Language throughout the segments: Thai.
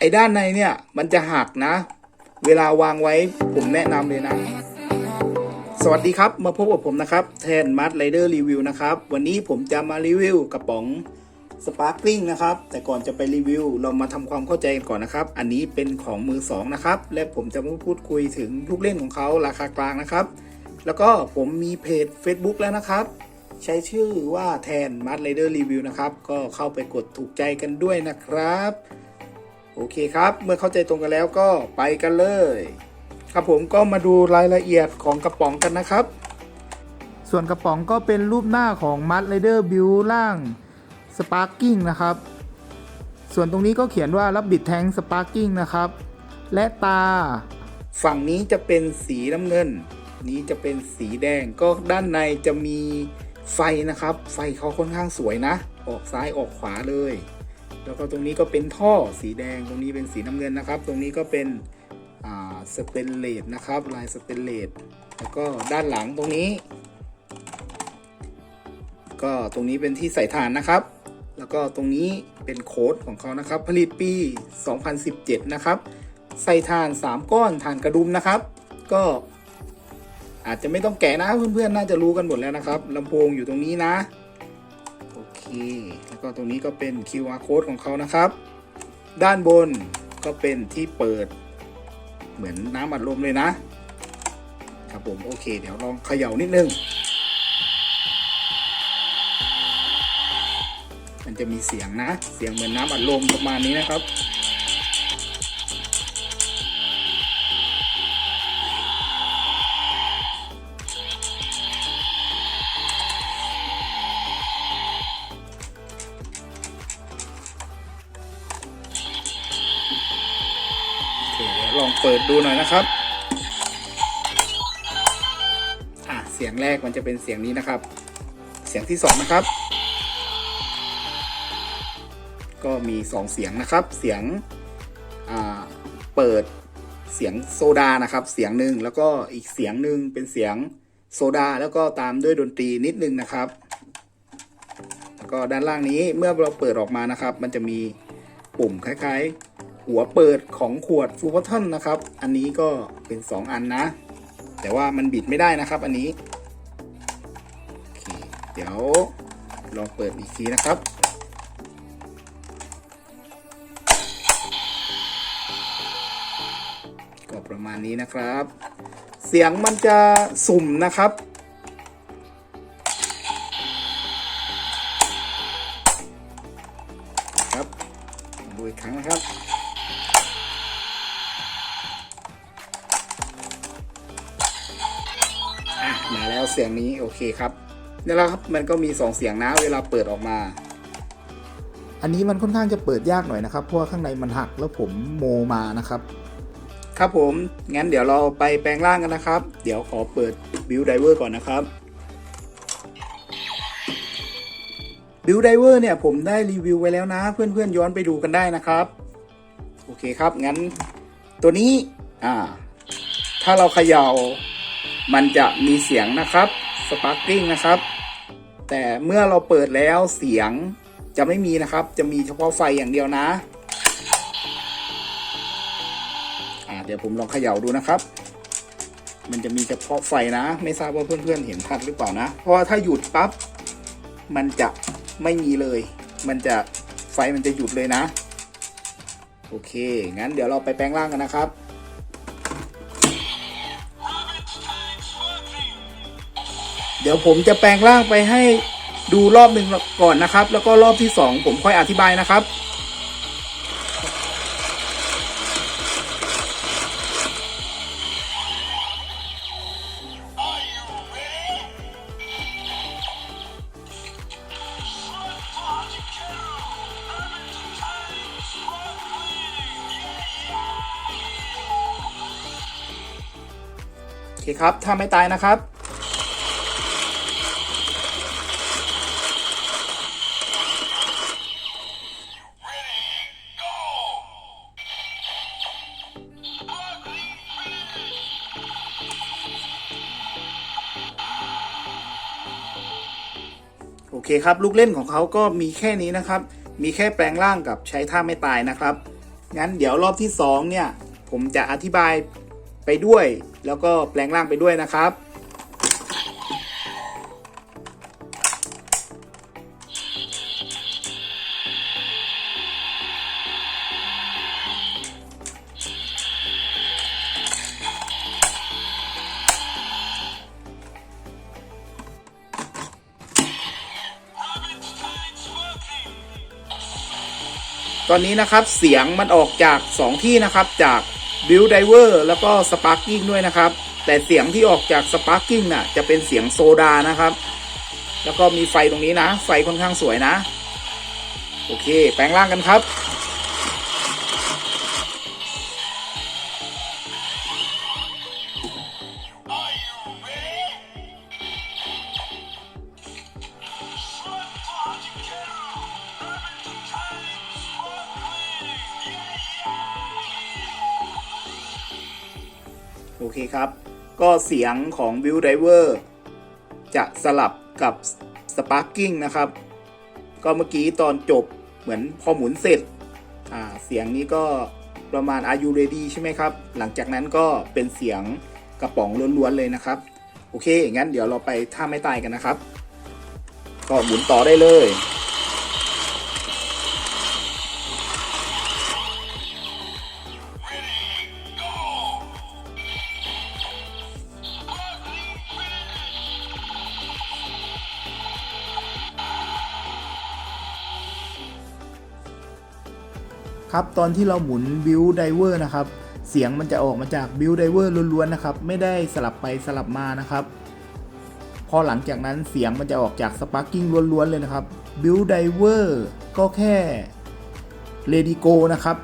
ไอ้ด้านในเนี่ยมันจะหักนะ เวลาวางไว้ผมแนะนำเลยนะ สวัสดีครับมาพบกับผมนะครับแทนมัดไรเดอร์รีวิวนะครับ วันนี้ผมจะมารีวิวกระป๋องสปาร์คลิงนะครับ แต่ก่อนจะไปรีวิว เรามาทำความเข้าใจกันก่อนนะครับ อันนี้เป็นของมือสองนะครับ และผมจะมาพูดคุยถึงลูกเล่นของเขาราคากลางนะครับ แล้วก็ผมมีเพจ Facebook แล้วนะครับ ใช้ชื่อว่าแทนมัดไรเดอร์รีวิวนะครับ ก็เข้าไปกดถูกใจกันด้วยนะครับ โอเคครับ เมื่อเข้าใจตรงกันแล้วก็ไปกันเลย ครับผมก็มาดูรายละเอียดของกระป๋องกันนะครับ ส่วนกระป๋องก็เป็นรูปหน้าของมัดไรเดอร์บิวล่างสปาร์กิ้งนะครับ ส่วนตรงนี้ก็เขียนว่ารับบิดแทงสปาร์กิ้งนะครับ และตา ฝั่งนี้จะเป็นสีน้ำเงิน นี้จะเป็นสีแดงก็ด้านในจะมีไฟนะครับ ไฟเขาค่อนข้างสวยนะ ออกซ้ายออกขวาเลย แล้วก็ตรงนี้ก็เป็นท่อสีแดง ตรงนี้เป็นสีน้ำเงินนะครับ ตรงนี้ก็เป็นสเตนเลสนะครับ ลายสเตนเลส แล้วก็ด้านหลังตรงนี้ ก็ตรงนี้เป็นที่ใส่ถ่านนะครับ แล้วก็ตรงนี้เป็นโค้ดของเขานะครับ ผลิตปี 2017 นะครับ ใส่ถ่าน 3 ก้อนถ่านกระดุมนะครับ ก็อาจจะไม่ต้องแกะนะเพื่อนๆ น่าจะรู้กันหมดแล้วนะครับลำโพงอยู่ตรงนี้นะ โอเค แล้วก็ตรงนี้ก็เป็น QR code ของเขานะครับ ด้านบนก็เป็นที่เปิด เหมือนน้ำอัดลมเลยนะ ครับผม โอเค เดี๋ยวลองเขย่านิดนึง มันจะมีเสียงนะ เสียงเหมือนน้ำอัดลมประมาณนี้นะครับ ลองเปิดดูหน่อยนะครับอะเสียงแรกมันจะเป็นเสียงนี้นะครับ เสียงที่สองนะครับ ก็มีสองเสียงนะครับ เสียงอ่าเปิดเสียงโซดานะครับ เสียงหนึ่งแล้วก็อีกเสียงหนึ่งเป็นเสียงโซดาแล้วก็ตามด้วยดนตรีนิดนึงนะครับแล้วก็ด้านล่างนี้เมื่อเราเปิดออกมานะครับ มันจะมีปุ่มคล้ายๆ หัวเปิดของขวดฟูลบัตเทิลนะครับ อันนี้ก็เป็น 2 อันนะ แต่ว่ามันบิดไม่ได้นะครับอันนี้เเดี๋ยวลองเปิดอีกทีนะครับ ก็ประมาณนี้นะครับ เสียงมันจะสุ่มนะครับ มาแล้วเสียงนี้โอเคครับนี่แหละครับมันก็มี 2 เสียงนะเวลาเปิดออกมา อันนี้มันค่อนข้างจะเปิดยากหน่อยนะครับ เพราะข้างในมันหักแล้วผมโมมานะครับ ครับผม งั้นเดี๋ยวเราไปแปลงร่างกันนะครับ เดี๋ยวขอเปิดบิวไดเวอร์ก่อนนะครับบิวไดเวอร์เนี่ยผมได้รีวิวไว้แล้วนะ เพื่อนๆย้อนไปดูกันได้นะครับ โอเคครับงั้นตัวนี้อ่า ถ้าเราเขย่า มันจะมีเสียงนะครับสปาร์ก i ิ g นะครับ แต่เมื่อเราเปิดแล้วเสียงจะไม่มีนะครับ จะมีเฉพาะไฟอย่างเดียวนะอ่าเดี๋ยวผมลองเขย่าดูนะครับ มันจะมีเฉพาะไฟนะ ไม่ทราบว่าเพื่อนๆเห็นชัดหรือเปล่านะ เพราะว่าถ้าหยุดปั๊บมันจะไม่มีเลย มันจะไฟมันจะหยุดเลยนะ โอเค งั้นเดี๋ยวเราไปแปลงร่างกันนะครับ ดี๋ยวผมจะแปลงร่างไปให้ดูรอบหนึ่งก่อนนะครับ แล้วก็รอบที่สองผมค่อยอธิบายนะครับโอเคครับ ถ้าไม่ตายนะครับ เคครับ ลูกเล่นของเขาก็มีแค่นี้นะครับ มีแค่แปลงร่างกับใช้ท่าไม่ตายนะครับ งั้นเดี๋ยวรอบที่สองเนี่ย ผมจะอธิบายไปด้วย แล้วก็แปลงร่างไปด้วยนะครับ ตอนนี้นะครับเสียงมันออกจาก 2 ที่นะครับจาก Build Diver แล้วก็ Sparking ด้วยนะครับ แต่เสียงที่ออกจาก Sparking น่ะจะเป็นเสียงโซดานะครับ แล้วก็มีไฟตรงนี้นะ ไฟค่อนข้างสวยนะ โอเค แปลงร่างกันครับ เคครับ ก็เสียงของ Build Diver จะสลับกับ Sparking นะครับ ก็เมื่อกี้ตอนจบเหมือนพอหมุนเสร็จอ่าเสียงนี้ก็ประมาณ Are you ready ใช่ไหมครับ หลังจากนั้นก็เป็นเสียงกระป๋องล้วนๆเลยนะครับ โอเค งั้นเดี๋ยวเราไปท่าไม่ตายกันนะครับ ก็หมุนต่อได้เลย ครับ ตอนที่เราหมุนบิวไดเวอร์นะครับ เสียงมันจะออกมาจากบิวไดเวอร์ล้วนๆนะครับ ไม่ได้สลับไปสลับมานะครับ พอหลังจากนั้นเสียงมันจะออกจากสปาร์กิ้งล้วนๆเลยนะครับบิวไดเวอร์ก็แค่เลดีโกนะครับ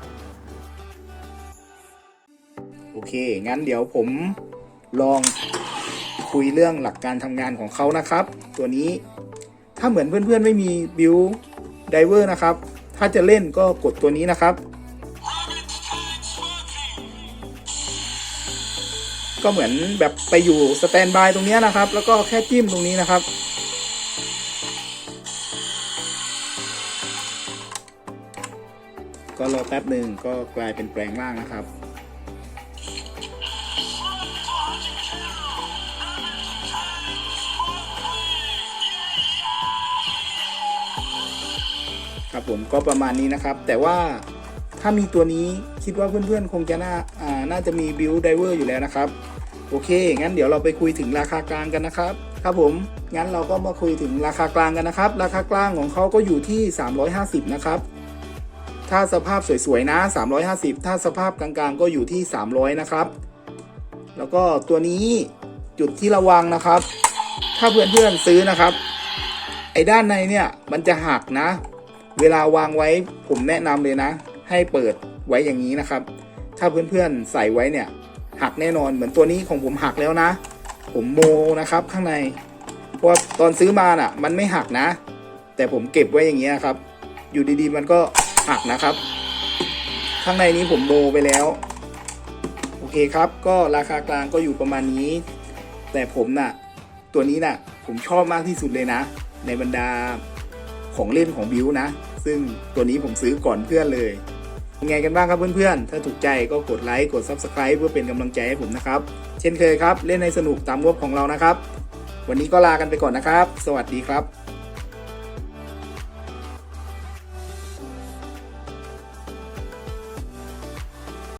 โอเค งั้นเดี๋ยวผมลองคุยเรื่องหลักการทำงานของเขานะครับ ตัวนี้ถ้าเหมือนเพื่อนๆไม่มีบิวไดเวอร์นะครับ ถ้าจะเล่นก็กดตัวนี้นะครับ ก็เหมือนแบบไปอยู่สแตนบายตรงนี้นะครับ แล้วก็แค่จิ้มตรงนี้นะครับ ก็รอแป๊บหนึ่งก็กลายเป็นแปลงร่างนะครับ ผมก็ประมาณนี้นะครับ แต่ว่าถ้ามีตัวนี้คิดว่าเพื่อนๆ คงจะน่าอ่าน่าจะมีบิ l ไดเวอร์อยู่แล้วนะครับ โอเค งั้นเดี๋ยวเราไปคุยถึงราคากลางกันนะครับ ครับผม งั้นเราก็มาคุยถึงราคากลางกันนะครับ ราคากลางของเขาก็อยู่ที่ 350 นะครับ ถ้าสภาพสวยๆนะ 350 ถ้าสภาพกลางๆ ก็อยู่ที่ 300 นะครับ แล้วก็ตัวนี้จุดที่ระวังนะครับ ถ้าเพื่อนๆซื้อนะครับ ไอ้ด้านในเนี่ยมันจะหักนะ เวลาวางไว้ผมแนะนำเลยนะ ให้เปิดไว้อย่างนี้นะครับ ถ้าเพื่อนๆใส่ไว้เนี่ยหักแน่นอนเหมือนตัวนี้ของผมหักแล้วนะ ผมโมนะครับข้างในเพราะว่าตอนซื้อมาน่ะ มันไม่หักนะ แต่ผมเก็บไว้อย่างเงี้ยครับ อยู่ดีๆมันก็หักนะครับ ข้างในนี้ผมโมไปแล้วโอเคครับ ก็ราคากลางก็อยู่ประมาณนี้ แต่ผมน่ะ ตัวนี้น่ะ ผมชอบมากที่สุดเลยนะ ในบรรดา ของเล่นของบิวนะ ซึ่งตัวนี้ผมซื้อก่อนเพื่อนเลยยังไงกันบ้างครับเพื่อนๆ ถ้าถูกใจก็กดไลค์กด Subscribe เพื่อเป็นกำลังใจให้ผมนะครับ เช่นเคยครับ เล่นในสนุกตามงบของเรานะครับ วันนี้ก็ลากันไปก่อนนะครับ สวัสดีครับ